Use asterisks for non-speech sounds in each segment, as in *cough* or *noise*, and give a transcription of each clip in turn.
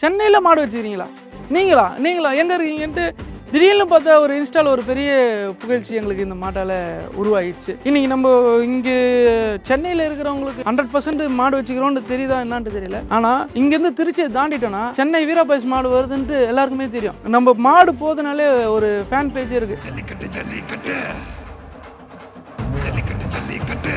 சென்னையில் மாடு வச்சுக்கிறீங்களா? நீங்களா? நீங்களா? எங்கே இருக்கீங்கன்ட்டு திடீர்னு பார்த்தா ஒரு இன்ஸ்டால் ஒரு பெரிய புகழ்ச்சி எங்களுக்கு இந்த மாட்டால் உருவாயிடுச்சு. இன்றைக்கி நம்ம இங்கே சென்னையில் இருக்கிறவங்களுக்கு ஹண்ட்ரட் பர்சன்ட் மாடு வச்சுக்கிறோன்னு தெரியுதா என்னான்ட்டு தெரியல. ஆனால் இங்கேருந்து திருச்சியை தாண்டிட்டோன்னா சென்னை வீராபாய்ஸ் மாடு வருதுன்ட்டு எல்லாருக்குமே தெரியும். நம்ம மாடு போதுனாலே ஒரு ஃபேன் பேஜ் இருக்குது ஜல்லிக்கட்டு ஜல்லிக்கட்டு. ஜல்லிக்கட்டு ஜல்லிக்கட்டு.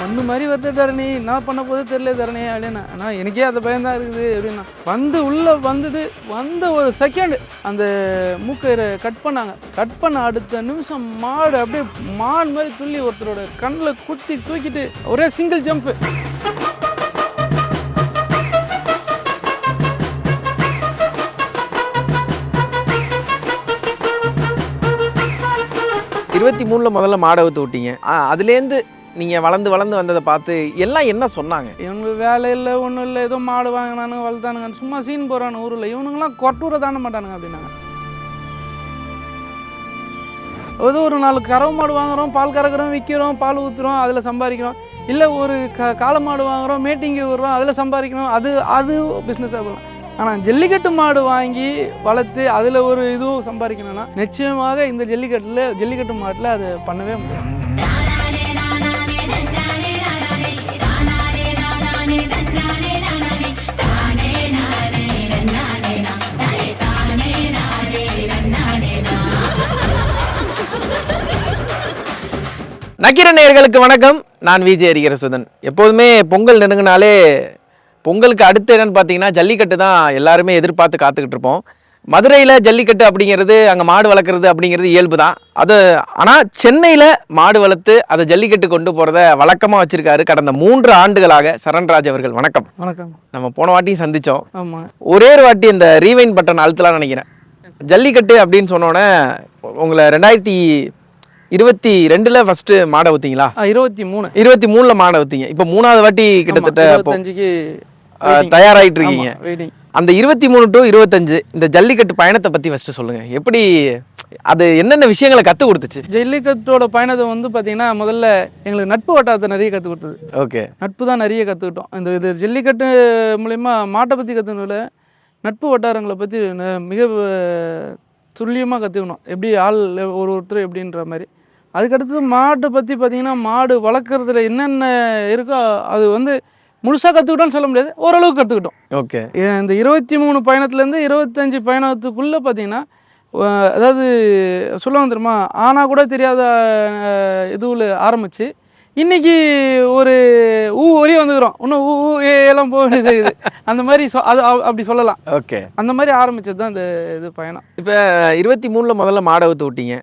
மண்ணு மாதிரி வருது தரணி. என்ன பண்ண போது தெரியல தரணி அப்படின்னா. ஆனால் எனக்கே அந்த பயம் தான் இருக்குது அப்படின்னா. வந்து உள்ளே வந்தது வந்த ஒரு செகண்ட் அந்த மூக்கயிறை கட் பண்ணாங்க. கட் பண்ண அடுத்த நிமிஷம் மாடு அப்படியே மான் மாதிரி துள்ளி ஒருத்தரோட கண்ணில் குத்தி தூக்கிட்டு ஒரே சிங்கிள் ஜம்ப்பு இருபத்தி மூணில் முதல்ல மாடை ஊற்று விட்டீங்க. அதுலேருந்து நீங்கள் வளர்ந்து வளர்ந்து வந்ததை பார்த்து எல்லாம் என்ன சொன்னாங்க? இவங்க வேலை இல்லை ஒன்றும் இல்லை ஏதோ மாடு வாங்கினானுங்க வளர்த்தானுங்க சும்மா சீன் போகிறானு ஊரில். இவனுங்களாம் கொட்டூரை தாண்ட மாட்டானுங்க அப்படின்னாங்க. ஏதோ ஒரு நாலு கறவை மாடு வாங்குறோம் பால் கறக்குறோம் விற்கிறோம் பால் ஊற்றுறோம் அதில் சம்பாதிக்கிறோம். இல்லை ஒரு க காளை மாடு வாங்குறோம் மீட்டிங்கு விடுறோம் அதில் சம்பாதிக்கணும் அது அது பிஸ்னஸாக போகலாம் ஆனால் ஜல்லிக்கட்டு மாடு வாங்கி வளர்த்து அதில் ஒரு இதுவும் சம்பாதிக்கணும்னா நிச்சயமாக இந்த ஜல்லிக்கட்டில் ஜல்லிக்கட்டு மாட்டில் அது பண்ணவே முடியாது. நக்கீர நேர்களுக்கு வணக்கம். நான் விஜய் அரிகர சுதன் எப்போதுமே பொங்கல் நெருங்கினாலே பொங்கலுக்கு அடுத்து என்னன்னு பார்த்தீங்கன்னா ஜல்லிக்கட்டு தான் எல்லாருமே எதிர்பார்த்து காத்துக்கிட்டு இருப்போம். மதுரையில் ஜல்லிக்கட்டு அப்படிங்கிறது அங்கே மாடு வளர்க்குறது அப்படிங்கிறது இயல்பு தான். அது ஆனால் சென்னையில் மாடு வளர்த்து அதை ஜல்லிக்கட்டு கொண்டு போகிறத வழக்கமாக வச்சுருக்காரு கடந்த மூன்று ஆண்டுகளாக சரண்ராஜ் அவர்கள். வணக்கம். வணக்கம். நம்ம போன வாட்டியும் சந்தித்தோம் ஆமாம் ஒரே ஒரு வாட்டி இந்த ரீவைன் பட்டன் அழுத்தலாம்னு நினைக்கிறேன். ஜல்லிக்கட்டு அப்படின்னு சொன்னோன்னே உங்களை ரெண்டாயிரத்தி இருபத்தி ரெண்டுல ஃபர்ஸ்ட் மாடை ஊத்தீங்களா? இருபத்தி மூணு. இருபத்தி மூணுல மாடை ஊத்தீங்க. இப்போ மூணாவது வாட்டி கிட்டத்தட்ட தயாராயிட்டு இருக்கீங்க அந்த இருபத்தி மூணு டு இருபத்தஞ்சு இந்த ஜல்லிக்கட்டு பயணத்தை பத்தி ஃபர்ஸ்ட் சொல்லுங்க. எப்படி அது என்னென்ன விஷயங்களை கத்து கொடுத்துச்சு? ஜல்லிக்கட்டோட பயணத்தை வந்து பார்த்தீங்கன்னா முதல்ல எங்களுக்கு நட்பு வட்டாரத்தை நிறைய கற்றுக் கொடுத்தது. ஓகே. நட்பு தான் நிறைய கற்றுக்கிட்டோம் இந்த இது ஜல்லிக்கட்டு மூலயமா மாட்டை பற்றி கற்றுக்கணும்ல நட்பு வட்டாரங்களை பற்றி மிக துல்லியமாக கற்றுக்கணும் எப்படி ஆள் ஒரு ஒருத்தர் எப்படின்ற மாதிரி. அதுக்கடுத்து மாட்டை பற்றி பார்த்தீங்கன்னா மாடு வளர்க்குறதுல என்னென்ன இருக்கோ அது வந்து முழுசாக கற்றுக்கிட்டோம்னு சொல்ல முடியாது. ஓரளவுக்கு கற்றுக்கிட்டோம் ஓகே. இந்த இருபத்தி மூணு பயணத்துலேருந்து இருபத்தஞ்சி பயணத்துக்குள்ளே பார்த்தீங்கன்னா அதாவது சொல்லுவாங்க தெரியுமா ஆனால் கூட தெரியாத இதுவில் ஆரம்பித்து இன்னைக்கு ஒரு ஊ ஒரே வந்துக்கிறோம். இன்னும் ஊ ஊ எல்லாம் போக வேண்டியது அந்த மாதிரி சொ அது அப்படி சொல்லலாம். ஓகே. அந்த மாதிரி ஆரம்பிச்சது தான் இந்த இது பயணம். இப்போ இருபத்தி மூணுல முதல்ல மாடை ஊத்து விட்டீங்க.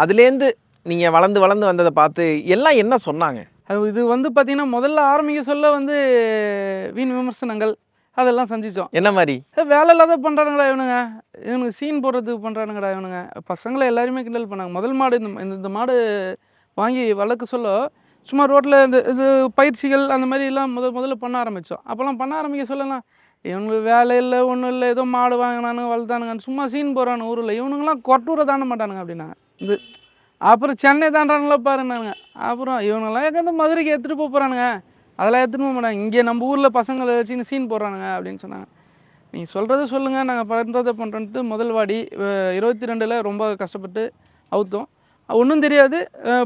அதுலேருந்து நீங்க வளர்ந்து வளர்ந்து வந்ததை பார்த்து எல்லாம் என்ன சொன்னாங்க? அது இது வந்து பார்த்தீங்கன்னா முதல்ல ஆரம்பிக்க சொல்ல வந்து வீண் விமர்சனங்கள் அதெல்லாம் சந்திச்சோம். என்ன மாதிரி? வேலை இல்லாத பண்ணுறானுங்களா இவனுங்க? இவனுக்கு சீன் போடுறதுக்கு பண்ணுறானுங்கடா இவனுங்க. பசங்களை எல்லாருமே கிண்டல் பண்ணாங்க. முதல் மாடு இந்த இந்த- இந்த மாடு வாங்கி வளர்க்க சொல்ல சும்மா ரோட்டில் இந்த இது பயிற்சிகள் அந்த மாதிரி எல்லாம் முத முதல்ல பண்ண ஆரம்பித்தோம் அப்போல்லாம் பண்ண ஆரம்பிக்க சொல்லலாம் இவனுக்கு வேலை இல்லை ஒன்றும் இல்லை ஏதோ மாடு வாங்கினானுங்க வளர்த்தானுங்க சும்மா சீன் போகிறானு ஊரில். இவனுங்களாம் கொட்டூரை தாண்ட மாட்டானுங்க அப்படின்னாங்க. இது அப்புறம் சென்னை தாண்டானுங்களா பாருன்னாங்க அப்புறம் இவங்கெல்லாம் எங்கேருந்து மதுரைக்கு எடுத்துகிட்டு போக போகிறானுங்க அதெல்லாம் எடுத்துகிட்டு போக மாட்டாங்க. இங்கே நம்ம ஊரில் பசங்களை வச்சுன்னு சீன் போடுறானுங்க அப்படின்னு சொன்னாங்க. நீங்கள் சொல்கிறத சொல்லுங்கள் நாங்கள் பண்ணுறதை பண்ணுறோன்ட்டு முதல் வாடி இருபத்தி ரெண்டில் ரொம்ப கஷ்டப்பட்டு அவுத்தோம். ஒன்றும் தெரியாது.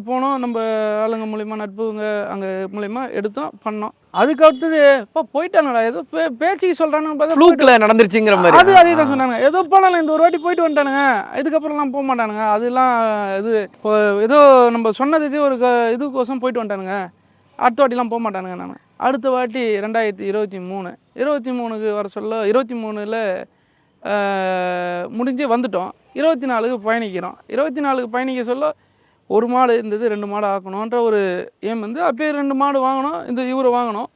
போனோம். நம்ம ஆளுங்க மூலிமா நட்புங்க அங்கே மூலிமா எடுத்தோம் பண்ணோம். அதுக்கு அடுத்தது இப்போ போயிட்டானுடா. ஏதோ பே பேச்சுக்கு சொல்கிறானுங்க பார்த்தா ஃப்ளூக்கில் நடந்துருச்சுங்கிற மாதிரி. அது அதே தான் சொன்னாங்க ஏதோ போனாலும் இந்த ஒரு வாட்டி போயிட்டு வந்துட்டானுங்க. இதுக்கப்புறம்லாம் போக மாட்டானுங்க. அதெல்லாம் இது ஏதோ நம்ம சொன்னதுக்கு ஒரு இதுக்கோசம் போயிட்டு வந்துட்டானுங்க. அடுத்த வாட்டிலாம் போக மாட்டானுங்க நான். அடுத்த வாட்டி ரெண்டாயிரத்தி இருபத்தி மூணு. இருபத்தி மூணுக்கு வர சொல்ல இருபத்தி மூணில் முடிஞ்சு வந்துட்டோம். இருபத்தி நாலுக்கு பயணிக்கிறோம். இருபத்தி நாலுக்கு பயணிக்க சொல்ல ஒரு மாடு இருந்தது ரெண்டு மாடு ஆக்கணுன்ற ஒரு ஏம் வந்து அப்பயே ரெண்டு மாடு வாங்கணும் இந்த இவரை வாங்கணும்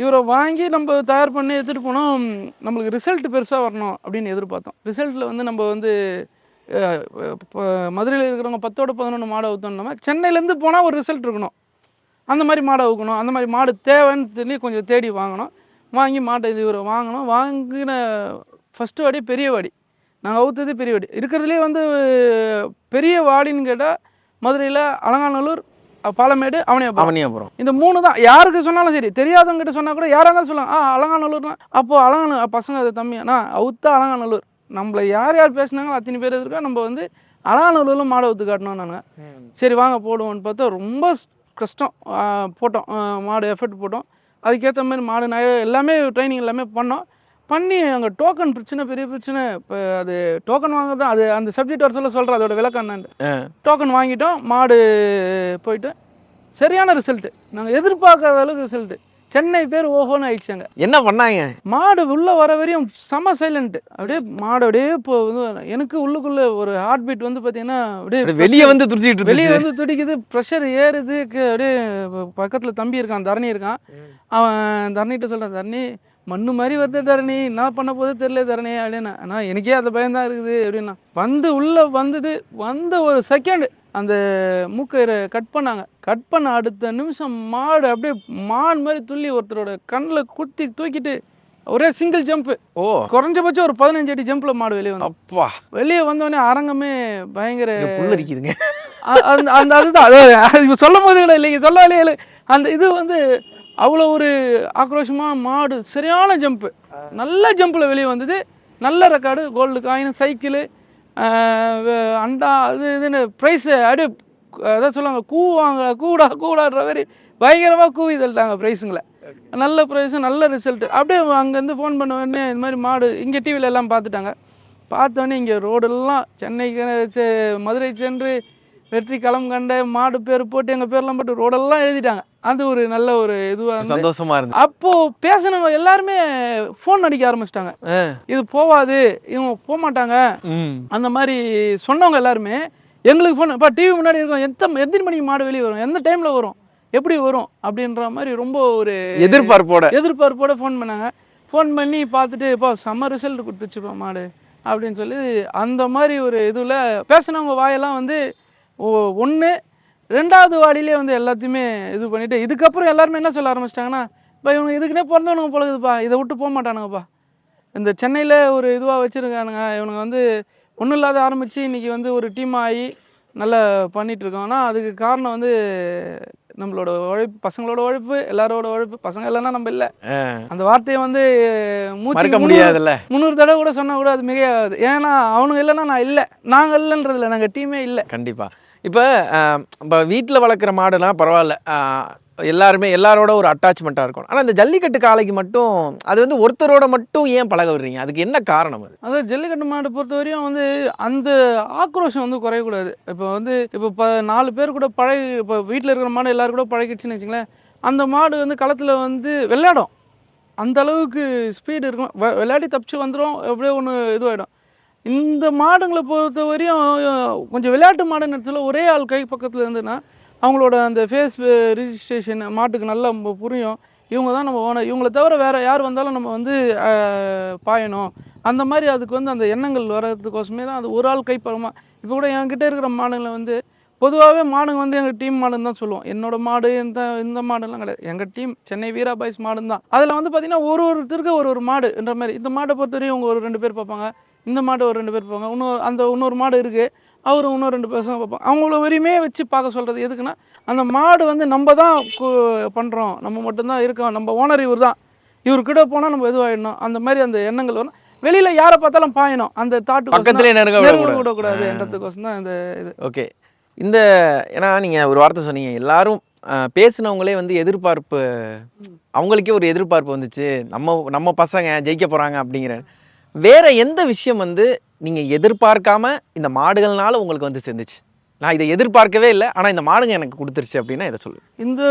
இவரை வாங்கி நம்ம தயார் பண்ணி எடுத்துகிட்டு போனோம். நம்மளுக்கு ரிசல்ட் பெருசாக வரணும் அப்படின்னு எதிர்பார்த்தோம். ரிசல்ட்டில் வந்து நம்ம வந்து மதுரையில் இருக்கிறவங்க பத்தோட பதினொன்று மாடை ஊற்றணும் சென்னையிலேருந்து போனால் ஒரு ரிசல்ட் இருக்கணும். அந்த மாதிரி மாடை ஊக்கணும் அந்த மாதிரி மாடு தேவைன்னு சொல்லி கொஞ்சம் தேடி வாங்கணும் வாங்கி மாட்டை இது இவரை வாங்கணும் வாங்கின ஃபஸ்ட்டு வாடி பெரிய வாடி. நாங்கள் அவுத்தது பெரிய வாடி. இருக்கிறதுலே வந்து பெரிய வாடின்னு கேட்டால் மதுரையில் அலங்காநல்லூர் பாலமேடு அவனியாபுரம். அவனியாபுரம். இந்த மூணு தான். யாருக்கு சொன்னாலும் சரி தெரியாதவங்க கிட்ட சொன்னா கூட யாரா இருந்தாலும் சொல்லுவாங்க ஆ அலங்காநல்லூர்னா அப்போ அலங்கான பசங்க அது தம்பி அண்ணா அவுத்தா அலங்காநல்லூர். நம்மளை யார் யார் பேசுனாங்களோ அத்தனை பேர் இருக்கா நம்ம வந்து அலங்காநல்லூரில் மாடை ஊத்து காட்டணும் நாங்கள் சரி வாங்க போடுவோம்னு பார்த்தா ரொம்ப கஷ்டம். போட்டோம். மாடு எஃபர்ட் போட்டோம். அதுக்கேற்ற மாதிரி மாடு நய எல்லாமே ட்ரைனிங் எல்லாமே பண்ணோம். பண்ணி அங்கே டோக்கன் பிரச்சனை பெரிய பிரச்சனை. இப்போ அது டோக்கன் வாங்குறது அது அந்த சப்ஜெக்ட் வர சொல்ல சொல்கிறேன் அதோட விளக்கம் என்னன்னு. ஆ. டோக்கன் வாங்கிட்டோம் மாடு போயிட்டு. சரியான ரிசல்ட்டு நாங்கள் எதிர்பார்க்காத அளவுக்கு ரிசல்ட்டு சென்னை பேர் ஓஹோன்னு ஆயிடுச்சாங்க. என்ன பண்ணாங்க? மாடு உள்ளே வர வரையும் செம சைலண்ட் அப்படியே மாடு அப்படியே இப்போ வந்து எனக்கு உள்ளுக்குள்ளே ஒரு ஹார்ட் பீட் வந்து பார்த்தீங்கன்னா அப்படியே வெளியே வந்து துடிச்சிட்டு வெளியே வந்து துடிக்குது ப்ரெஷர் ஏறுது அப்படியே பக்கத்தில் தம்பி இருக்கான் தரணி இருக்கான். அவன் தரணிகிட்ட சொல்கிறான் தரணி மண்ணு மாதிரி வருது தரணி என்ன பண்ண போதே தெரியல தரணி அப்படின்னு. ஆனால் எனக்கே அந்த பயம் தான் இருக்குது அப்படின்னா வந்து உள்ளே வந்தது வந்த ஒரு செகண்ட் அந்த மூக்கயிறை கட் பண்ணாங்க. கட் பண்ண அடுத்த நிமிஷம் மாடு அப்படியே மான் மாதிரி துள்ளி ஒருத்தரோட கண்ணில் குத்தி தூக்கிட்டு ஒரே சிங்கிள் ஜம்ப்பு ஓ. குறைஞ்சபட்சம் ஒரு பதினஞ்சு அடி ஜம்பில் மாடு வெளியே வந்து அப்பா. வெளியே வந்தோடனே அரங்கமே பயங்கர இங்க புல் அரிக்குதுங்க. அ- அந்த அதுதான். அதாவது சொல்லும் போது கூட இல்லைங்க சொல்ல இல்லை அந்த இது வந்து அவ்வளோ ஒரு ஆக்ரோஷமாக மாடு சரியான ஜம்ப்பு நல்ல ஜம்பில் வெளியே வந்தது. நல்ல ரெக்கார்டு கோல்டு காயின் சைக்கிளு அண்டா அது இதுன்னு ப்ரைஸு அப்படியே அதான் சொல்லுவாங்க கூவாங்க கூடா கூடான்ற மாதிரி பயங்கரமாக கூவி தள்ளிட்டாங்க ப்ரைஸுங்களை நல்ல ப்ரைஸும் நல்ல ரிசல்ட் அப்படியே அங்கேருந்து ஃபோன் பண்ண உடனே இந்த மாதிரி மாடு இங்கே டிவியில் எல்லாம் பார்த்துட்டாங்க. பார்த்தோன்னே இங்கே ரோடெல்லாம் சென்னைக்கு மதுரை சென்று வெற்றி களம் கண்ட மாடு பேர் போட்டு எங்கள் பேர்லாம் போட்டு ரோடெல்லாம் எழுதிட்டாங்க. அது ஒரு நல்ல ஒரு இதுவாக சந்தோஷமா இருந்து அப்போது பேசினவங்க எல்லாருமே ஃபோன் அடிக்க ஆரம்பிச்சிட்டாங்க. இது போவாது இவங்க போக மாட்டாங்க அந்த மாதிரி சொன்னவங்க எல்லாருமே எங்களுக்கு ஃபோன் இப்போ டிவி முன்னாடி இருக்கோம் எத்த எத்தனை மணிக்கு மாடு வெளியே வரும் எந்த டைமில் வரும் எப்படி வரும் அப்படின்ற மாதிரி ரொம்ப ஒரு எதிர்பார்ப்போட. எதிர்பார்ப்போட ஃபோன் பண்ணாங்க. ஃபோன் பண்ணி பார்த்துட்டு இப்போ செம்ம ரிசல்ட் கொடுத்துச்சுப்பா மாடு அப்படின்னு சொல்லி அந்த மாதிரி ஒரு இதில் பேசினவங்க வாயெல்லாம் வந்து ஒன்று ரெண்டாவது வாடியிலே வந்து எல்லாத்தையுமே இது பண்ணிட்டு இதுக்கப்புறம் எல்லாருமே என்ன சொல்ல ஆரம்பிச்சிட்டாங்கன்னா இப்போ இவங்க இதுக்குன்னே பிறந்தவனுங்க பொழுதுப்பா இதை விட்டு போக மாட்டானுங்கப்பா. இந்த சென்னையில் ஒரு இதுவாக வச்சுருக்கானுங்க. இவனுங்க வந்து ஒன்றும் இல்லாத ஆரம்பித்து இன்றைக்கி வந்து ஒரு டீம் ஆகி நல்லா பண்ணிட்டு இருக்கோம்னா அதுக்கு காரணம் வந்து நம்மளோட உழைப்பு பசங்களோட உழைப்பு எல்லாரோட உழைப்பு. பசங்க இல்லைன்னா நம்ம இல்லை. அந்த வார்த்தையை வந்து மூச்சு முடியாதுல்ல. முந்நூறு தடவை கூட சொன்னா கூட அது மிகையாகாது. ஏன்னா அவனுங்க இல்லைன்னா நான் இல்லை. நாங்கள் இல்லைன்றதில்ல. நாங்கள் டீமே இல்லை. கண்டிப்பா. இப்போ இப்போ வீட்டில் வளர்க்குற மாடுலாம் பரவாயில்ல. எல்லாருமே எல்லாரோட ஒரு அட்டாச்மெண்ட்டாக இருக்கும் ஆனால் இந்த ஜல்லிக்கட்டு காளைக்கு மட்டும் அது வந்து ஒருத்தரோட மட்டும் ஏன் பழக விடுறீங்க? அதுக்கு என்ன காரணம் அது? அதாவது ஜல்லிக்கட்டு மாடு பொறுத்த வரையும் வந்து அந்த ஆக்ரோஷம் வந்து குறையக்கூடாது. இப்போ வந்து இப்போ ப நாலு பேர் கூட பழகி இப்போ வீட்டில் இருக்கிற மாடு எல்லாரும் கூட பழகிடுச்சுன்னு வச்சுங்களேன் அந்த மாடு வந்து களத்தில் வந்து விளையாடும். அந்த அளவுக்கு ஸ்பீடு இருக்கும். விளையாடி தப்பிச்சு வந்துடும் எப்படியோ ஒன்று இதுவாகிடும் இந்த மாடுங்களை பொறுத்த வரையும் கொஞ்சம் விளையாட்டு மாடுன்னு இடத்துல ஒரே ஆள் கை பக்கத்தில் இருந்துன்னா அவங்களோட அந்த ஃபேஸ் ரிஜிஸ்ட்ரேஷன் மாட்டுக்கு நல்லா ம- புரியும். இவங்க தான் நம்ம ஓனர் இவங்கள தவிர வேறு யார் வந்தாலும் நம்ம வந்து பாயணும். அந்த மாதிரி அதுக்கு வந்து அந்த எண்ணங்கள் வர்றதுக்கோசமே தான் அது ஒரு ஆள் கைப்பழமா இப்போ கூட என்கிட்ட இருக்கிற மாடுங்களை வந்து பொதுவாகவே மாடுங்க வந்து எங்கள் டீம் மாடுன்னு தான் சொல்லுவோம். என்னோட மாடு இந்த இந்த மாடுலாம் கிடையாது. எங்கள் டீம் சென்னை வீரா பாய்ஸ் மாடுன்னு தான். அதில் வந்து பார்த்திங்கன்னா ஒரு ஒருத்தருக்கு ஒரு ஒரு மாடுன்ற மாதிரி. இந்த மாடை பொறுத்தவரையும் இவங்க ஒரு ரெண்டு பேர் பார்ப்பாங்க. இந்த மாடு ஒரு ரெண்டு பேர் பார்ப்பாங்க இன்னொரு அந்த இன்னொரு மாடு இருக்குது அவர் இன்னும் ரெண்டு பசங்க பார்ப்பாங்க. அவங்கள வரையுமே வச்சு பார்க்க சொல்கிறது எதுக்குன்னா அந்த மாடு வந்து நம்ம தான் பண்ணுறோம் நம்ம மட்டும்தான் இருக்கோம். நம்ம ஓனர் இவர் தான். இவர்கிட்ட போனால் நம்ம இதுவாகிடணும் அந்த மாதிரி அந்த எண்ணங்கள் வரும். வெளியில் யாரை பார்த்தாலும் பாயணும். அந்த தாட்டு பக்கத்துலேயே நெருங்க விடக்கூடாது. விடக்கூடாதுன்றதுக்கோசம் தான் இந்த இது. ஓகே. இந்த ஏன்னா நீங்கள் ஒரு வார்த்தை சொன்னீங்க. எல்லாரும் பேசுனவங்களே வந்து எதிர்பார்ப்பு அவங்களுக்கே ஒரு எதிர்பார்ப்பு வந்துச்சு. நம்ம நம்ம பசங்க ஜெயிக்க போகிறாங்க அப்படிங்கிற வேற எந்த விஷயம் வந்து நீங்கள் எதிர்பார்க்காம இந்த மாடுகள்னால உங்களுக்கு வந்து சேர்ந்துச்சு? நான் இதை எதிர்பார்க்கவே இல்லை ஆனால் இந்த மாடுங்க எனக்கு கொடுத்துருச்சு அப்படின்னா இதை சொல்லு. இந்த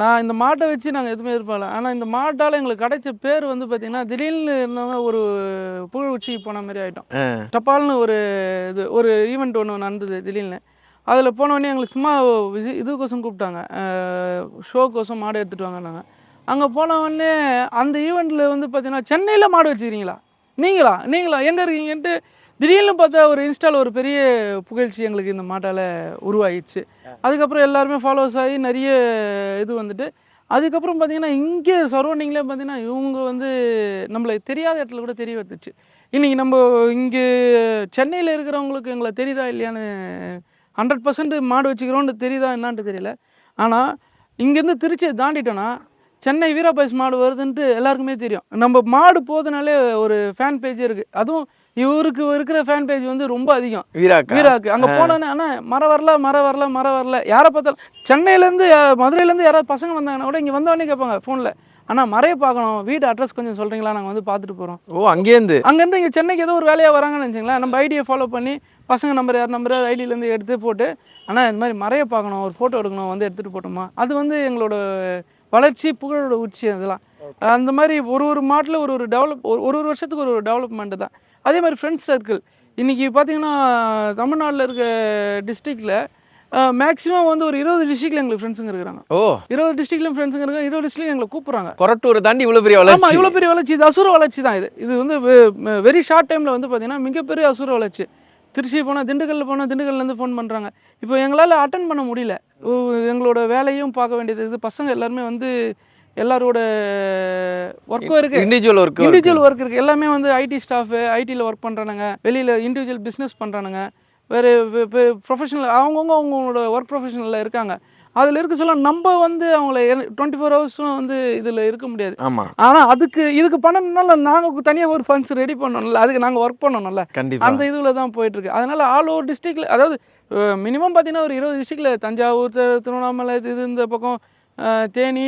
நான் இந்த மாட்டை வச்சு நாங்கள் எதுவுமே எதிர்பார்க்கல. ஆனால் இந்த மாட்டால் எங்களுக்கு கிடைச்ச பேர் வந்து பார்த்திங்கன்னா திடீர்னு இருந்தவங்க ஒரு புழு உச்சிக்கு போன மாதிரி ஆகிட்டோம் டப்பால்னு ஒரு இது ஒரு ஈவெண்ட் ஒன்று நடந்தது திடீர்னு. அதில் போனோடனே எங்களுக்கு சும்மா விசி இதுக்கோசம் கூப்பிட்டாங்க. ஷோக்கோசம் மாடு எடுத்துகிட்டு வாங்கினாங்க அங்கே போனவொடனே அந்த ஈவெண்ட்டில் வந்து பார்த்தீங்கன்னா சென்னையில் மாடு வச்சுக்கிறீங்களா? நீங்களா? நீங்களா? எங்கே இருக்கீங்கன்ட்டு திடீர்னு பார்த்தா ஒரு இன்ஸ்டாவில் ஒரு பெரிய புகழ்ச்சி எங்களுக்கு இந்த மாட்டால் உருவாகிடுச்சு அதுக்கப்புறம் எல்லாருமே ஃபாலோவர்ஸ் ஆகி நிறைய இது வந்துட்டு அதுக்கப்புறம் பார்த்தீங்கன்னா இங்கே சரௌண்டிங்லேயே பார்த்தீங்கன்னா இவங்க வந்து நம்மளை தெரியாத இடத்துல கூட தெரிய வந்துச்சு இன்றைக்கி நம்ம இங்கே சென்னையில் இருக்கிறவங்களுக்கு எங்களை தெரியுதா இல்லையான்னு ஹண்ட்ரட் பர்சன்ட் மாடு வச்சுக்கிறோன்னு தெரியுதா என்னான்ட்டு தெரியல. ஆனால் இங்கேருந்து திருச்சியை தாண்டிட்டோன்னா சென்னை வீராபாய்ஸ் மாடு வருதுன்ட்டு எல்லாருக்குமே தெரியும். நம்ம மாடு போதுனாலே ஒரு ஃபேன் பேஜ் இருக்குது அதுவும் இவருக்கு இருக்கிற ஃபேன் பேஜ் வந்து ரொம்ப அதிகம். வீராக்கா. வீராக்கு. அங்கே போனோன்னே அண்ணா மரம் வரல மரம் வரல மரம் வரல. யாரை பார்த்தாலும் சென்னையிலேருந்து மதுரையிலேருந்து யாராவது பசங்க வந்தாங்கன்னா கூட இங்கே வந்தவொடனே கேட்பாங்க ஃபோனில் அண்ணா மறைய பார்க்கணும். வீடு அட்ரஸ் கொஞ்சம் சொல்கிறீங்களா நாங்கள் வந்து பார்த்துட்டு போகிறோம் ஓ அங்கேருந்து? அங்கேருந்து இங்கே சென்னைக்கு ஏதோ ஒரு வேலையாக வராங்கன்னு வச்சுங்களேன் நம்ம ஐடியை ஃபாலோ பண்ணி பசங்க நம்பர் யார் நம்பர் ஐடியிலேருந்து எடுத்து போட்டு அண்ணா இந்த மாதிரி மறைய பார்க்கணும். ஒரு ஃபோட்டோ எடுக்கணும். வந்து எடுத்துகிட்டு போட்டோமா. அது வந்து எங்களோட வளர்ச்சி புகழோட உச்சி அதெல்லாம். அந்த மாதிரி ஒரு ஒரு மாட்டில் ஒரு ஒரு டெவலப் ஒரு ஒரு வருஷத்துக்கு ஒரு ஒரு டெவலப்மெண்ட் தான். அதே மாதிரி ஃப்ரெண்ட்ஸ் சர்க்கிள் இன்றைக்கி பார்த்தீங்கன்னா தமிழ்நாட்டில் இருக்க டிஸ்ட்ரிக்டில் மேக்ஸிமம் வந்து ஒரு இருபது டிஸ்ட்ரிக்டில் எங்களுக்கு ஃப்ரெண்ட்ஸுங்க இருக்கிறாங்க. ஓ. இருபது டிஸ்ட்ரிக்ட்லையும் ஃப்ரெண்ட்ஸுங்க இருக்காங்க இருபது டிஸ்ட்ரிக்ட்லையும் எங்களை கூப்பிட்றாங்க. கொரட்டூரை தாண்டி இவ்வளவு பெரிய வளர்ச்சி. இவ்வளோ பெரிய வளர்ச்சி. இது அசுர வளர்ச்சி தான் இது. இது வந்து வெரி ஷார்ட் டைமில் வந்து பார்த்தீங்கன்னா மிகப்பெரிய அசுர வளர்ச்சி. திருச்சி போனால் திண்டுக்கல்ல போனால் திண்டுக்கல்லேருந்து ஃபோன் பண்ணுறாங்க இப்போ எங்களால் அட்டன் பண்ண முடியல. எங்களோட வேலையும் பார்க்க வேண்டியது இது. பசங்க எல்லாருமே வந்து எல்லாரோட ஒர்க்கும் இருக்குது இண்டிவிஜுவல் ஒர்க் இண்டிவிஜுவல் ஒர்க் இருக்குது எல்லாமே வந்து ஐடி ஸ்டாஃபு ஐடியில் ஒர்க் பண்ணுறானுங்க வெளியில் இண்டிவிஜுவல் பிஸ்னஸ் பண்ணுறானுங்க வேறு ப்ரொஃபஷனல் அவங்கவுங்க அவங்களோட ஒர்க் ப்ரொஃபஷனலில் இருக்காங்க. அதில் இருக்க சொல்ல நம்ம வந்து அவங்கள டுவெண்ட்டி ஃபோர் ஹவர்ஸும் வந்து இதில் இருக்க முடியாது. ஆமா. ஆனால் அதுக்கு இதுக்கு பண்ணணும்னால நாங்கள் தனியாக ஒரு ஃபண்ட்ஸ் ரெடி பண்ணணும்ல. அதுக்கு நாங்கள் ஒர்க் பண்ணணும்ல. கண்டிப்பா. அந்த இதில் தான் போயிட்டுருக்கு. அதனால் ஆல் ஓவர் டிஸ்ட்ரிக்டில் அதாவது மினிமம் பார்த்தீங்கன்னா ஒரு இருபது டிஸ்ட்ரிக்டில் தஞ்சாவூர் திருவண்ணாமலை இது இந்த பக்கம் தேனி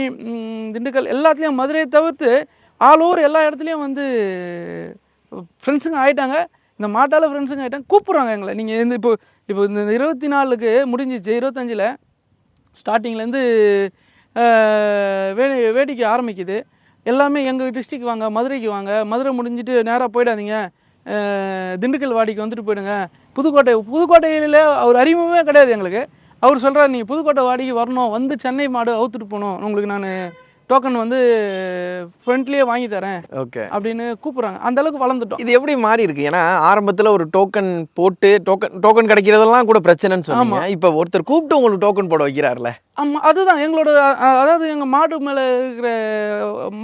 திண்டுக்கல் எல்லாத்துலேயும் மதுரையை தவிர்த்து ஆல் ஓவர் எல்லா இடத்துலையும் வந்து ஃப்ரெண்ட்ஸுங்க ஆயிட்டாங்க. இந்த மாட்டால் ஃப்ரெண்ட்ஸுங்க ஆயிட்டாங்க. கூப்பிட்றாங்க எங்களை. நீங்கள் இந்த இப்போ இப்போ இந்த இருபத்தி நாலுக்கு முடிஞ்சிச்சு இருபத்தஞ்சில் ஸ்டார்டிங்லேருந்து வே வேடிக்கை ஆரம்பிக்குது. எல்லாமே எங்கள் டிஸ்ட்ரிக் வாங்க மதுரைக்கு வாங்க. மதுரை முடிஞ்சிட்டு நேராக போயிடாதீங்க. திண்டுக்கல் வாடிக்கு வந்துட்டு போயிடுங்க. புதுக்கோட்டை புதுக்கோட்டையில் அவர் அறிமுகமே கிடையாது எங்களுக்கு. அவர் சொல்கிறார் நீங்கள் புதுக்கோட்டை வாடிக்கு வரணும். வந்து சென்னை மாடு அவுத்துட்டு போகணும். உங்களுக்கு நான் டோக்கன் வந்து ஃப்ரண்ட்லேயே வாங்கி தரேன் ஓகே. அப்படின்னு கூப்பிட்றாங்க. அந்த அளவுக்கு வளர்ந்துட்டோம். இது எப்படி மாறி இருக்கு? ஏன்னா ஆரம்பத்துல ஒரு டோக்கன் போட்டு டோக்கன் டோக்கன் கிடைக்கிறதெல்லாம் கூட பிரச்சனைன்னு சொன்னீங்க. இப்போ ஒருத்தர் கூப்பிட்டு உங்களுக்கு டோக்கன் போட வைக்கிறார்ல. ஆமாம் அதுதான். எங்களோட அதாவது எங்கள் மாடு மேலே இருக்கிற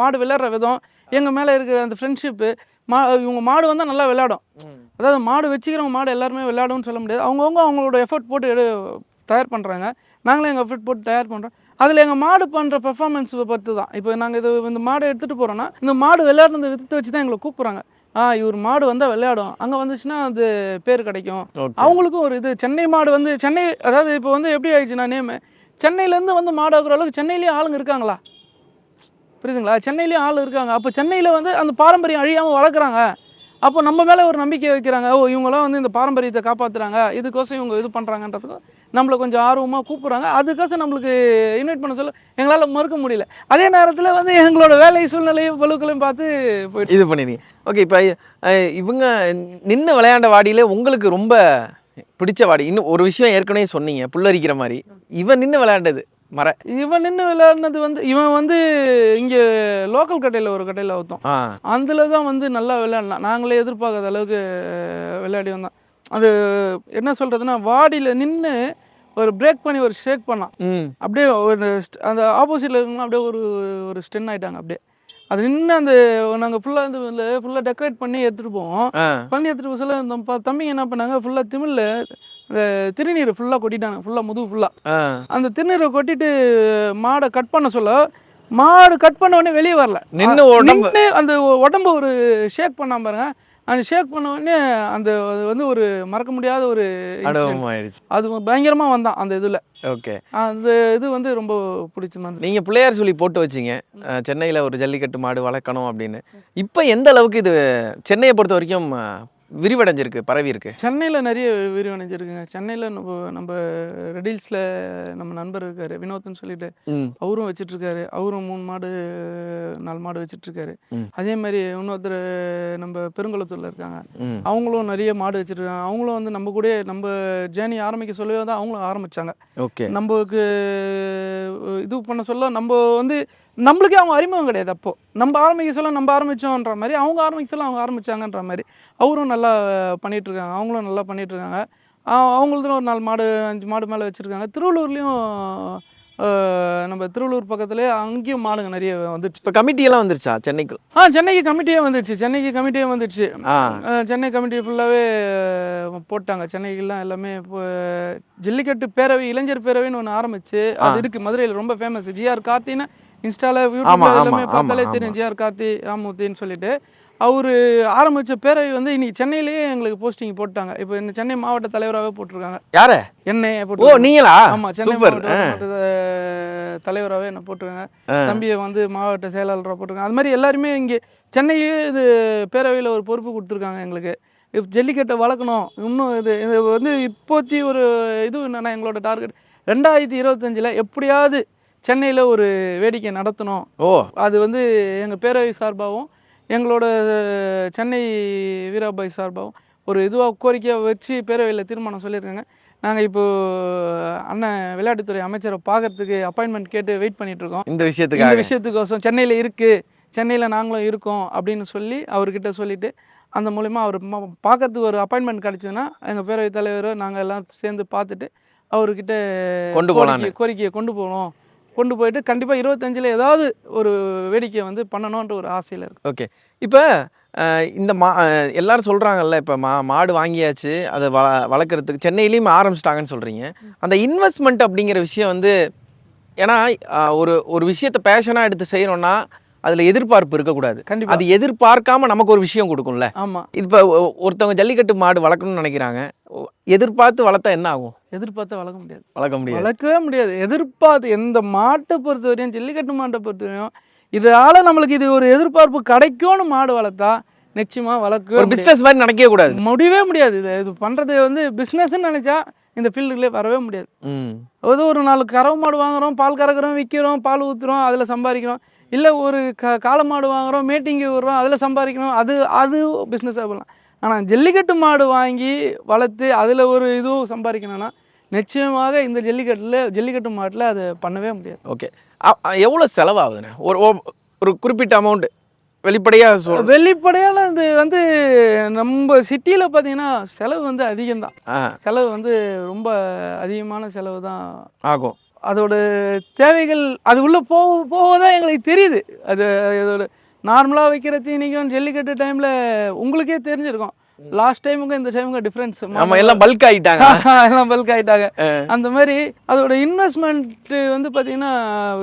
மாடு விளையாடுற விதம் எங்கள் மேலே இருக்கிற அந்த ஃப்ரெண்ட்ஷிப்பு மா இவங்க மாடு வந்தால் நல்லா விளையாடும். அதாவது மாடு வச்சுக்கிறவங்க மாடு எல்லாருமே விளையாடும்னு சொல்ல முடியாது. அவங்கவுங்க அவங்களோட எஃபர்ட் போட்டு எடு தயார் பண்ணுறாங்க நாங்களும் எங்கள் எஃபர்ட் போட்டு தயார் பண்ணுறோம் அதில் எங்கள் மாடு பண்ணுற பெர்ஃபார்மன்ஸ் பொறுத்து தான் இப்போ நாங்கள் இது இந்த மாடை எடுத்துகிட்டு போகிறோன்னா இந்த மாடு விளையாடுறத விதத்தை வச்சு தான் எங்களை கூப்பிட்றாங்க. ஆ இவர் மாடு வந்தால் விளையாடும். அங்கே வந்துச்சுன்னா அது பேர் கிடைக்கும். அவங்களுக்கும் ஒரு இது. சென்னை மாடு வந்து சென்னை அதாவது இப்போ வந்து எப்படி ஆயிடுச்சுன்னா நேமு? சென்னையிலேருந்து வந்து மாடு ஆகுற அளவுக்கு சென்னையிலேயே ஆளுங்க இருக்காங்களா? புரியுதுங்களா? சென்னையிலேயும் ஆள் இருக்காங்க. அப்போ சென்னையில் வந்து அந்த பாரம்பரியம் அழியாமல் வளர்க்குறாங்க. அப்போ நம்ம மேலே ஒரு நம்பிக்கை வைக்கிறாங்க. ஓ இவங்களாம் வந்து இந்த பாரம்பரியத்தை காப்பாற்றுறாங்க இதுக்கோசம் இவங்க இது பண்ணுறாங்கன்றதுக்கு நம்மளை கொஞ்சம் ஆர்வமாக கூப்பிட்றாங்க. அதுக்கோசம் நம்மளுக்கு இன்வைட் பண்ண சொல்ல எங்களால் மறுக்க முடியல. அதே நேரத்தில் வந்து எங்களோட வேலை சூழ்நிலையும் பழுக்களையும் பார்த்து போயிட்டு இது பண்ணிடுங்க ஓகே இப்போ இவங்க நின்று விளையாண்ட வாடியில உங்களுக்கு ரொம்ப பிடிச்ச வாடி. இன்னும் ஒரு விஷயம் ஏற்கனவே சொன்னீங்க புல்லரிக்கிற மாதிரி. இவன் நின்று விளையாண்டது மர இவன் நின்று விளையாடினது வந்து இவன் வந்து இங்கே லோக்கல் கட்டையில் ஒரு கட்டையில் அவுத்தோம் அதில் தான் வந்து நல்லா விளையாடலாம். நாங்களே எதிர்பார்க்காத அளவுக்கு விளையாடி வந்தோம் அது என்ன சொல்கிறதுனா வாடியில் நின்று ஒரு பிரேக் பண்ணி ஒரு ஷேக் பண்ணான் அப்படியே ஒரு அந்த ஆப்போசிட்டில் இருக்கவங்க அப்படியே ஒரு ஒரு ஸ்டென் ஆயிட்டாங்க அப்படியே. அது நின்று அந்த நாங்கள் ஃபுல்லாக வந்து ஃபுல்லாக டெக்கரேட் பண்ணி எடுத்துகிட்டு போவோம் பண்ணி எடுத்துகிட்டு போக சொல்ல இந்த ப- தம்பிங்க என்ன பண்ணாங்க ஃபுல்லாக திமிழில் இந்த திருநீர் ஃபுல்லாக கொட்டிட்டாங்க ஃபுல்லாக முதுகு ஃபுல்லாக அந்த திருநீரை கொட்டிட்டு மாடை கட் பண்ண சொல்ல மாடு கட் பண்ண உடனே வெளியே வரல. நின்னு உடம்பு அந்த உடம்ப ஒரு ஷேக் பண்ணாம பாருங்க அந்த ஷேக் பண்ண உடனே அந்த அது வந்து ஒரு மறக்க முடியாத ஒரு. அனுபவம் ஆயிடுச்சு அது பயங்கரமா வந்தான் அந்த இதுல. ஓகே. அந்த இது வந்து ரொம்ப பிடிச்சிருந்தது நீங்க பிள்ளையார் சொல்லி போட்டு வச்சீங்க. சென்னையில ஒரு ஜல்லிக்கட்டு மாடு வளர்க்கணும் அப்படின்னு. இப்போ எந்த அளவுக்கு இது சென்னையை பொறுத்த வரைக்கும் விரிவடைஞ்சிருக்கு பரவி இருக்கு சென்னையில் நிறைய விரிவடைஞ்சிருக்குங்க. சென்னையில் நம்ம நம்ம ரெடில்ஸில் நம்ம நண்பர் இருக்காரு வினோத்னு சொல்லிட்டு அவரும் வச்சிட்டு இருக்காரு அவரும் மூணு மாடு நாலு மாடு வச்சிட்டு இருக்காரு. அதே மாதிரி இன்னொருத்தர் நம்ம பெருங்குளத்தூர்ல இருக்காங்க. அவங்களும் நிறைய மாடு வச்சிருக்காங்க அவங்களும் வந்து நம்ம கூட நம்ம ஜேர்னி ஆரம்பிக்க சொல்லவே தான் அவங்களும் ஆரம்பிச்சாங்க. ஓகே. நம்மளுக்கு இது பண்ண சொல்ல நம்ம வந்து நம்மளுக்கே அவங்க அறிமுகம் கிடையாது அப்போ. நம்ம ஆரம்பிக்க சொல்ல நம்ம ஆரம்பிச்சோன்ற மாதிரி அவங்க ஆரம்பிக்க சொல்ல அவங்க ஆரம்பிச்சாங்கன்ற மாதிரி. அவரும் நல்லா பண்ணிட்டு இருக்காங்க அவங்களும் நல்லா ஆஹ் அவங்களுதும் ஒரு நாலு மாடு அஞ்சு மாடு மேலே வச்சிருக்காங்க. திருவள்ளூர்லேயும் நம்ம திருவள்ளூர் பக்கத்துலேயே அங்கேயும் மாடுங்க நிறைய வந்துடுச்சு இப்போ கமிட்டியெல்லாம் வந்துருச்சா சென்னைக்கு? ஆ சென்னைக்கு கமிட்டியே வந்துடுச்சு சென்னைக்கு கமிட்டியே வந்துடுச்சு சென்னை கமிட்டி ஃபுல்லாகவே போட்டாங்க. சென்னைக்கெல்லாம் எல்லாமே இப்போ ஜல்லிக்கட்டு பேரவை இளைஞர் பேரவைன்னு ஒன்று ஆரம்பிச்சு அது இருக்கு. மதுரையில் ரொம்ப ஃபேமஸ் ஜிஆர் கார்த்தின்னு இன்ஸ்டால யூடியூப்ல எல்லாமே பார்த்தாலே. தெரியும். ஜிஆர் கார்த்தி ராமூர்த்தின்னு சொல்லிட்டு. அவர் ஆரம்பிச்ச பேரவை வந்து இன்னைக்கு சென்னையிலேயே எங்களுக்கு போஸ்டிங் போட்டாங்க இப்போ இந்த சென்னை மாவட்ட தலைவராகவே போட்டிருக்காங்க. யாரு? என்னை ஓ போட்டு நீங்களா? ஆமா சென்னை மாவட்ட தலைவராகவே என்ன போட்டிருக்காங்க. தம்பியை வந்து மாவட்ட செயலாளராக போட்டிருக்காங்க. அது மாதிரி எல்லாருமே இங்கே சென்னையே இது பேரவையில் ஒரு பொறுப்பு கொடுத்துருக்காங்க எங்களுக்கு. ஜல்லிக்கட்டை வளர்க்கணும். இன்னும் இது இது வந்து இப்போத்தி ஒரு இது என்னன்னா எங்களோட டார்கெட் ரெண்டாயிரத்தி இருபத்தஞ்சில் எப்படியாவது சென்னையில் ஒரு வேடிக்கை நடத்தணும் ஓ. அது வந்து எங்கள் பேரவை சார்பாகவும் எங்களோட சென்னை வீராபாய் சார்பாகவும் ஒரு இதுவாக கோரிக்கையாக வச்சு பேரவையில் தீர்மானம் சொல்லியிருக்காங்க. நாங்கள் இப்போ அண்ணன் விளையாட்டுத்துறை அமைச்சரை பார்க்கறதுக்கு அப்பாயின்மெண்ட் கேட்டு வெயிட் பண்ணிட்டு இருக்கோம் இந்த இந்த விஷயத்துக்காக விஷயத்துக்கோசம் சென்னையில் இருக்குது சென்னையில் நாங்களும் இருக்கோம் அப்படின்னு சொல்லி அவர்கிட்ட சொல்லிட்டு அந்த மூலிமா அவர் பார்க்கறதுக்கு ஒரு அப்பாயின்மெண்ட் கிடச்சிதுன்னா எங்கள் பேரவைத் தலைவர் நாங்கள் எல்லாம் சேர்ந்து பார்த்துட்டு அவர்கிட்ட கொண்டு போலான்னு. கோரிக்கையை கொண்டு போகணும். கொண்டு போயிட்டு கண்டிப்பாக இருபத்தஞ்சில் ஏதாவது ஒரு வேடிக்கையை வந்து பண்ணணுன்ற ஒரு ஆசையில் இருக்குது ஓகே. இப்போ இந்த மா எல்லாரும் சொல்கிறாங்கல்ல இப்போ மா மாடு வாங்கியாச்சு அதை வள வளர்க்குறதுக்கு சென்னையிலையும் ஆரம்பிச்சிட்டாங்கன்னு சொல்கிறீங்க அந்த இன்வெஸ்ட்மெண்ட் அப்படிங்கிற விஷயம் வந்து ஏன்னா ஒரு ஒரு விஷயத்தை பேஷனாக எடுத்து செய்கிறோன்னா அதில் எதிர்பார்ப்பு இருக்கக்கூடாது. கண்டிப்பாக அது எதிர்பார்க்காம நமக்கு ஒரு விஷயம் கொடுக்கும்ல. ஆமாம் இப்போ ஒருத்தவங்க ஜல்லிக்கட்டு மாடு வளர்க்கணும்னு நினைக்கிறாங்க. எதிர்பார்த்து வளர்த்தா என்ன ஆகும்? எதிர்பார்த்து வளர்க்க முடியாது. வளர்க்க முடியாது. வளர்க்கவே முடியாது. எதிர்பார்த்து எந்த மாட்டை பொறுத்த வரையும் ஜல்லிக்கட்டு மாட்டை பொறுத்த வரையும் இதால் நம்மளுக்கு இது ஒரு எதிர்பார்ப்பு கிடைக்கும்னு மாடு வளர்த்தா நிச்சயமாக வளர்க்கவே ஒரு. பிஸ்னஸ் மாதிரி நினைக்கவே கூடாது. முடியவே முடியாது. இது இது பண்ணுறது வந்து பிஸ்னஸ்ன்னு நினச்சா இந்த ஃபீல்டுக்குள்ளே வரவே முடியாது. ஏதோ ஒரு நாலு கறவை மாடு வாங்குறோம் பால் கறக்குறோம் விற்கிறோம் பால் ஊற்றுறோம் அதில் சம்பாதிக்கிறோம். இல்லை ஒரு க காளை மாடு வாங்குறோம் மேட்டிங்கு விடுறோம் அதில் சம்பாதிக்கணும் அது அது பிஸ்னஸாக பண்ணலாம் ஆனால் ஜல்லிக்கட்டு மாடு வாங்கி வளர்த்து அதில் ஒரு இதுவும் சம்பாதிக்கணும்னா நிச்சயமாக இந்த ஜல்லிக்கட்டில் ஜல்லிக்கட்டு மாட்டில் அதை பண்ணவே முடியாது. ஓகே. எவ்வளோ செலவாகுதுண்ணே? ஒரு ஒரு குறிப்பிட்ட அமௌண்ட் வெளிப்படையாக சொல் வெளிப்படையால் இது வந்து நம்ம சிட்டியில் பார்த்தீங்கன்னா செலவு வந்து அதிகம்தான். செலவு வந்து ரொம்ப அதிகமான செலவு தான் ஆகும். அதோட தேவைகள் அது உள்ளே போக போக தான் எங்களுக்கு தெரியுது. அது அதோட நார்மலாக வைக்கிற தீனிக்கும் ஜல்லிக்கட்டு டைமில் உங்களுக்கே தெரிஞ்சிருக்கும். லாஸ்ட் டைமுக்கும் இந்த டைமுக்கும் டிஃப்ரென்ஸ் நம்ம எல்லாம் பல்க் ஆயிட்டாங்க. *laughs* எல்லாம் பல்க் ஆகிட்டாங்க அந்த மாதிரி அதோட இன்வெஸ்ட்மெண்ட் வந்து பார்த்தீங்கன்னா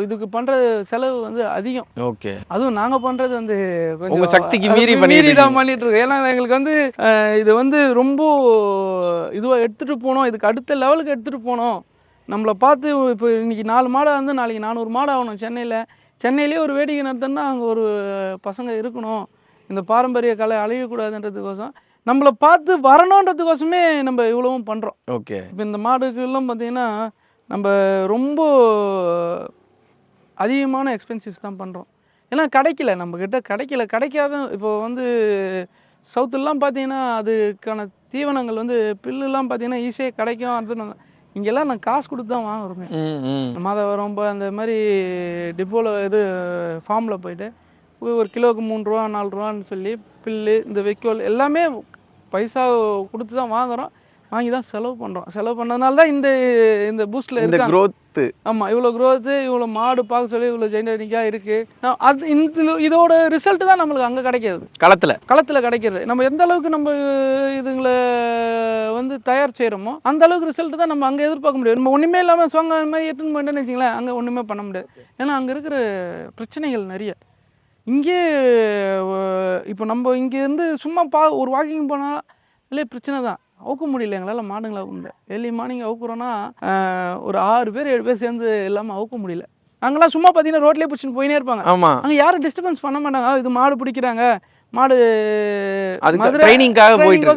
இதுக்கு பண்ணுற செலவு வந்து அதிகம். ஓகே. அதுவும் நாங்கள் பண்ணுறது வந்து உங்க சக்திக்கு மீறி மீறி தான். பண்ணிட்டு இருக்கோம் ஏன்னா எங்களுக்கு வந்து இது வந்து ரொம்ப இதுவாக எடுத்துகிட்டு போகணும் இதுக்கு அடுத்த லெவலுக்கு எடுத்துகிட்டு போகணும் நம்மளை பார்த்து இப்போ இன்னைக்கு நாலு மாடை வந்து நாளைக்கு நானூறு மாடு ஆகணும் சென்னையில். சென்னையிலேயே ஒரு வேடிக்கை நடத்தணும்னா அங்கே ஒரு பசங்க இருக்கணும். இந்த பாரம்பரிய கலை அழியக்கூடாதுன்றதுக்கோசம் நம்மளை பார்த்து வரணுன்றதுக்கோசமே நம்ம இவ்வளவும் பண்ணுறோம் ஓகே. இப்போ இந்த மாடுக்கெல்லாம் பார்த்தீங்கன்னா நம்ம ரொம்ப அதிகமான எக்ஸ்பென்சிவ்ஸ் தான் பண்ணுறோம் ஏன்னா கிடைக்கல நம்மக்கிட்ட கிடைக்கல கிடைக்காத இப்போ வந்து சவுத்துலலாம் பார்த்தீங்கன்னா அதுக்கான தீவனங்கள் வந்து புல்லுலாம் பார்த்தீங்கன்னா ஈஸியாக கிடைக்கும். அது இங்கெல்லாம் நான் காசு கொடுத்து தான் வாங்குறோமே. ம் ம். மாதவரம் இப்போ அந்த மாதிரி டிப்போவில் இது ஃபார்மில் போயிட்டு ஒரு- கிலோவுக்கு மூணு ரூபா நாலு ரூபான்னு சொல்லி பில்லு இந்த வைக்கோல் எல்லாமே பைசா கொடுத்து தான் வாங்குறோம். வாங்கி தான் செலவு பண்ணுறோம் செலவு பண்ணதுனால தான் இந்த இந்த பூஸ்டில் இந்த இருக்காங்க. Growth ஆமாம் இவ்வளோ growth இவ்வளோ மாடு பார்க்க சொல்லி இவ்வளோ ஜெனரிக்காக இருக்குது அது இந்த இதோட ரிசல்ட் தான் நம்மளுக்கு அங்கே கிடைக்காது களத்துல. களத்தில் கிடைக்கிறது. நம்ம எந்த அளவுக்கு நம்ம இதுங்களை வந்து தயார் செய்கிறோமோ அந்த அளவுக்கு ரிசல்ட் தான் நம்ம அங்கே எதிர்பார்க்க முடியாது நம்ம ஒன்றுமே இல்லாமல் சோங்க மாதிரி எடுத்துன்னு போயிட்டேன்னு வச்சிங்களேன் அங்கே ஒன்றுமே பண்ண முடியாது. ஏன்னா அங்கே இருக்கிற பிரச்சனைகள் நிறைய. இங்கே இப்போ நம்ம இங்கேருந்து சும்மா பா ஒரு வாக்கிங் போனால் இல்லையே பிரச்சனை தான். அவுக்க முடியல எங்களால் மாடுங்களை முடியல. ஏர்லி மார்னிங் அவுக்குறோன்னா ஒரு ஆறு பேர் ஏழு பேர் சேர்ந்து இல்லாமல் அவுக்க முடியல. அங்கெல்லாம் சும்மா பார்த்தீங்கன்னா ரோட்லேயே பிடிச்சின்னு போயினே இருப்பாங்க. ஆமா. அங்கே யாரும் டிஸ்டர்பன்ஸ் பண்ண மாட்டாங்க? "ஆ, இது மாடு பிடிக்கிறாங்க. மாடு ட்ரைனிங்காக போயிட்டு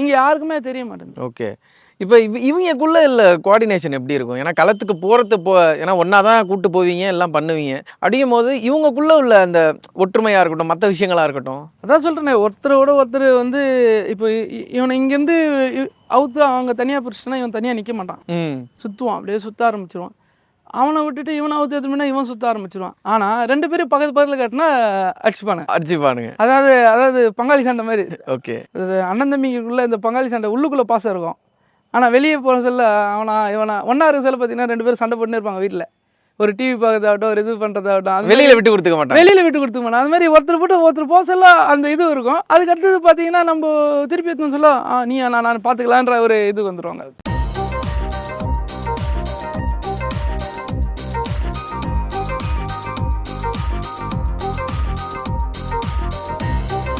இங்க யாருக்குமே தெரிய மாட்டேங்குது. ஓகே. இப்போ இவ இவங்கக்குள்ள இல்லை கோஆர்டினேஷன் எப்படி இருக்கும்? ஏன்னா களத்துக்கு போகிறது போ ஏன்னா ஒன்றா தான் கூட்டு போவீங்க எல்லாம் பண்ணுவீங்க. அப்படியும் போது இவங்கக்குள்ள உள்ள அந்த ஒற்றுமையாக இருக்கட்டும் மற்ற விஷயங்களா இருக்கட்டும்? அதான் சொல்றேனே ஒருத்தரோட ஒருத்தர் வந்து இப்போ இவனை இங்கேருந்து அவுத்து அவங்க தனியாக பிடிச்சிட்டனா இவன் தனியாக நிற்க மாட்டான். சுற்றுவான் அப்படியே சுற்ற ஆரம்பிச்சிருவான். அவனை விட்டுட்டு இவனை அவுத்து எடுத்துனா இவன் சுற்ற ஆரம்பிச்சிருவான். ஆனால் ரெண்டு பேரும் பக்கத்து பக்கத்தில் கட்டினா அடிச்சுப்பானுங்க. அடிச்சுப்பானுங்க. அதாவது அதாவது பங்காளி சண்டை மாதிரி. ஓகே. அண்ணன் தம்பிக்குள்ள இந்த பங்காளி சண்டை உள்ளுக்குள்ளே பாசம் இருக்கும். ஆனால் வெளியே போகிற சொல்ல அவனா இவனா ஒன்றா இருக்க சொல்ல பார்த்தீங்கன்னா ரெண்டு பேரும் சண்டை போட்டுனே இருப்பாங்க வீட்டில் ஒரு டிவி பார்க்கறதாகட்டும் ஒரு இது பண்ணுறதாகட்டும் வெளியில விட்டு கொடுத்துக்க மாட்டாங்க. வெளியில விட்டு கொடுத்துக்க மாட்டோம் அது மாதிரி ஒருத்தர் போட்டு ஒருத்தர் போக சொல்ல அந்த இது இருக்கும். அதுக்கு அடுத்தது பார்த்தீங்கன்னா நம்ம திருப்பி எடுத்துன்னு சொல்ல நீ நான் நான் பார்த்துக்கலான்ற ஒரு இது வந்துருவாங்க.